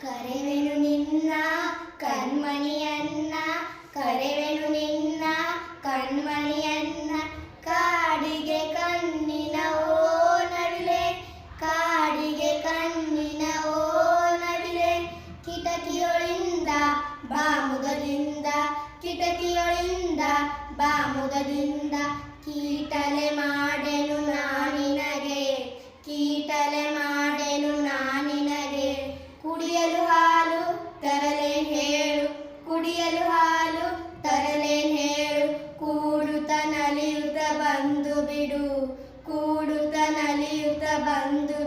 ಕರೆವೆನು ನಿನ್ನ ಕಣ್ಮಣಿಯನ್ನ, ಕರೆವೆನು ನಿನ್ನ ಕಣ್ಮಣಿಯನ್ನ, ಕಾಡಿಗೆ ಕಣ್ಣಿನ ಓ ನವಿಲೆ ಕಾಡಿಗೆ ಕಣ್ಣಿನ ಓ ನವಿಲೆ ಕಿಟಕಿಯೊಳಿಂದ ಬಾಮುದದಿಂದ ಕಿಟಕಿಯೊಳಿಂದ ಬಾಮುದದಿಂದ ಕೀಟಲೆ ಮಾಡೆನು ಬಿಡು. ಕೂಡುತ್ತ ನಲಿಯುತ್ತ ಬಂದು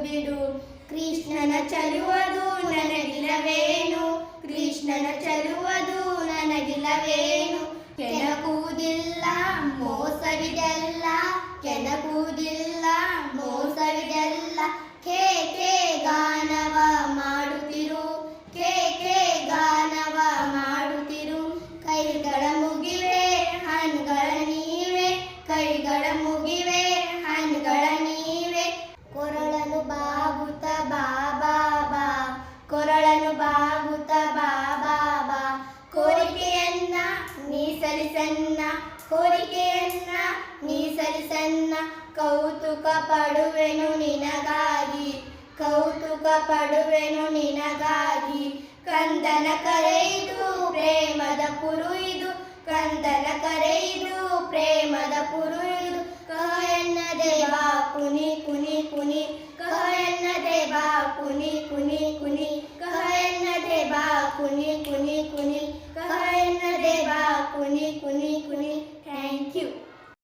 ಕೋರಿಕೆಯನ್ನ ನೀಸಲಿಸನ್ನ ಕೌತುಕ ಪಡುವೆನು ನಿನಗಾಗಿ. ಕೌತುಕ ಪಡುವೆನು ನಿನಗಾಗಿ. ಕಂದನ ಕರೆಯಿದು ಪ್ರೇಮದ ಕುರುಯಿದು ಕಂದನ ಕರೆಯಿದು ಪ್ರೇಮದ ಕುರುಯಿದು ಕಹಯನ್ನ ದೇವಾ, ಕುನಿ ಕುನಿ ಕುನಿ. ಕಹಯನ್ನ ದೇವಾ, ಕುನಿ ಕುನಿ ಕುನಿ. ಕಹಯನ್ನ ದೇವಾ, ಕುನಿ ಕುನಿ ಕುನಿ.